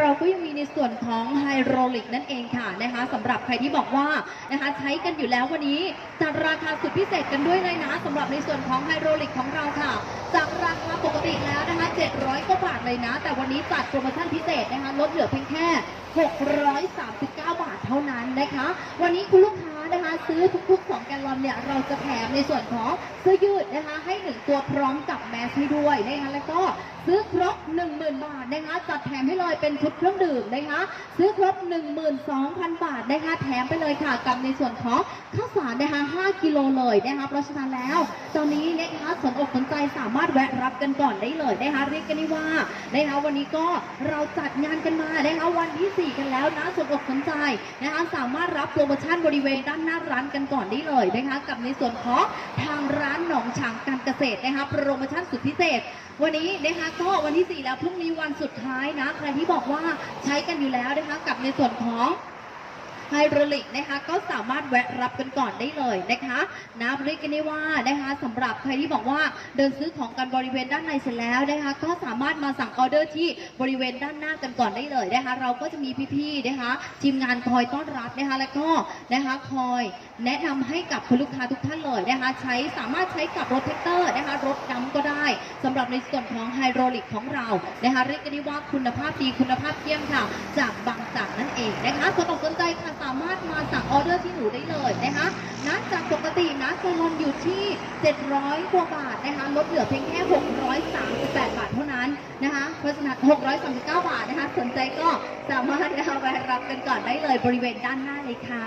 เราก็ยังมีในส่วนของไฮโดรลิกนั่นเองค่ะนะคะสำหรับใครที่บอกว่านะคะใช้กันอยู่แล้ววันนี้จัดราคาสุดพิเศษกันด้วยเลยนะสำหรับในส่วนของไฮโดรลิกของเราค่ะจากราคาปกติแล้วนะคะ 700กว่าบาทเลยนะ แต่วันนี้จัดโปรโมชั่นพิเศษนะคะลดเหลือเพียงแค่ 639 บาทเท่านั้นนะคะ วันนี้คุณลูกค้า ซื้อทุกๆ 2 แกลลอนเนี่ยเราจะแถมในส่วนของเสื้อยืดนะคะให้ 1 ตัวพร้อมกับแมสให้ด้วยนะคะแล้วก็ซื้อครบ 10,000 บาทนะคะจัดแถมให้เลยเป็นชุดเครื่องดื่มนะคะซื้อครบ 12,000 บาทนะคะแถมไปเลยค่ะกับในส่วนของข้าวสารนะคะ5กิโลเลยนะคะเพราะฉะนั้นแล้ว ตอนนี้นะคะสนอกสนใจสามารถแวะรับกันก่อนได้เลยนะคะเรียกกันได้ว่านะคะวันนี้ก็เราจัดงานกันมานะคะวันที่ 4 กันแล้วนะสนอกสนใจนะคะสามารถรับโปรโมชั่นบริเวณด้านหน้าร้านกันก่อนได้เลยนะคะ กับในส่วนของทางร้านหนองฉางการเกษตรนะคะโปรโมชั่นสุดพิเศษ วันนี้นะคะก็วันที่ 4 แล้วพรุ่งนี้วันสุดท้ายนะ ใครที่บอกว่าใช้กันอยู่แล้วนะคะกับในส่วนของ ไฮโดรลิกนะคะก็สามารถแวะรับกันก่อนได้เลยนะคะนะเรียกกันได้ว่านะคะสำหรับใครที่บอกว่าเดินซื้อของกันบริเวณด้านในเสร็จแล้วนะคะก็สามารถมาสั่งออเดอร์ที่บริเวณด้านหน้ากันก่อนได้เลยนะคะเราก็จะมีพี่ๆนะคะทีมงานคอยต้อนรับนะคะแล้วก็นะคะคอยแนะนำให้กับคุณลูกค้าทุกท่านเลยนะคะใช้สามารถใช้กับรถแท็กเตอร์นะคะรถดำก็ได้สำหรับในส่วนของไฮโดรลิกของเรานะคะเรียกกันได้ว่าคุณภาพดีคุณภาพเยี่ยมค่ะ จากบางจากนั่นเองนะคะกสนใจค่ะสามารถมาสั่ง ออเดอร์ที่หนูได้เลยนะคะนะจากปกตินะโซลอนอยู่ที่ 700กว่าบาทนะคะลดเหลือเพียงแค่ 638 บาทเท่านั้นนะคะเพราะฉะนั้น639 บาทนะคะสนใจก็สามารถนะคะไปรับกันก่อนได้เลยบริเวณด้านหน้าเลยค่ะ